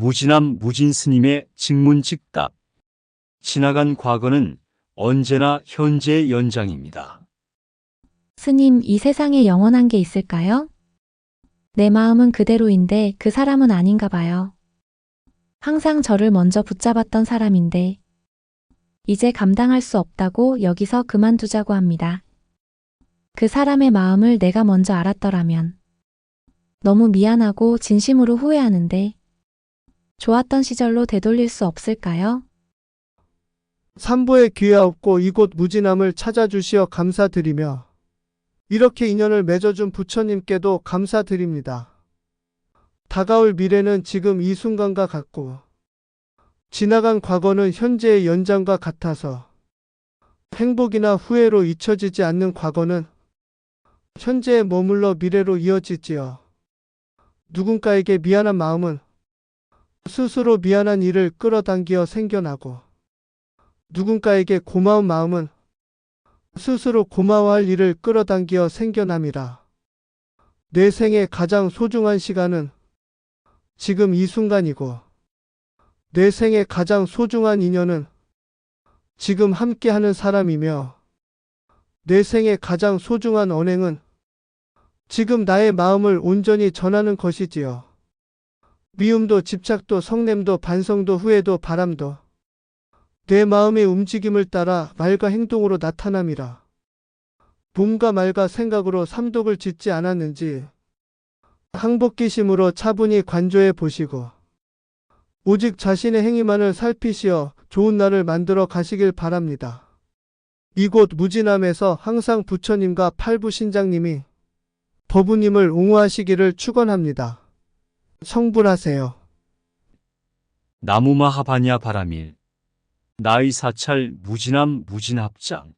무진함 무진 스님의 직문직답. 지나간 과거는 언제나 현재의 연장입니다. 스님, 이 세상에 영원한 게 있을까요? 내 마음은 그대로인데 그 사람은 아닌가 봐요. 항상 저를 먼저 붙잡았던 사람인데, 이제 감당할 수 없다고 여기서 그만두자고 합니다. 그 사람의 마음을 내가 먼저 알았더라면, 너무 미안하고 진심으로 후회하는데, 좋았던 시절로 되돌릴 수 없을까요? 삼보의 귀하옵고 이곳 무진함을 찾아주시어 감사드리며 이렇게 인연을 맺어준 부처님께도 감사드립니다. 다가올 미래는 지금 이 순간과 같고 지나간 과거는 현재의 연장과 같아서 행복이나 후회로 잊혀지지 않는 과거는 현재에 머물러 미래로 이어지지요. 누군가에게 미안한 마음은 스스로 미안한 일을 끌어당기어 생겨나고 누군가에게 고마운 마음은 스스로 고마워할 일을 끌어당기어 생겨남이라. 내 생에 가장 소중한 시간은 지금 이 순간이고, 내 생에 가장 소중한 인연은 지금 함께하는 사람이며, 내 생에 가장 소중한 언행은 지금 나의 마음을 온전히 전하는 것이지요. 미움도 집착도 성냄도 반성도 후회도 바람도 내 마음의 움직임을 따라 말과 행동으로 나타남이라. 몸과 말과 생각으로 삼독을 짓지 않았는지 항복기심으로 차분히 관조해 보시고 오직 자신의 행위만을 살피시어 좋은 날을 만들어 가시길 바랍니다. 이곳 무진함에서 항상 부처님과 팔부신장님이 법우님을 옹호하시기를 축원합니다. 성불하세요. 나무마 하바냐 바라밀. 나의 사찰 무진함 무진합장.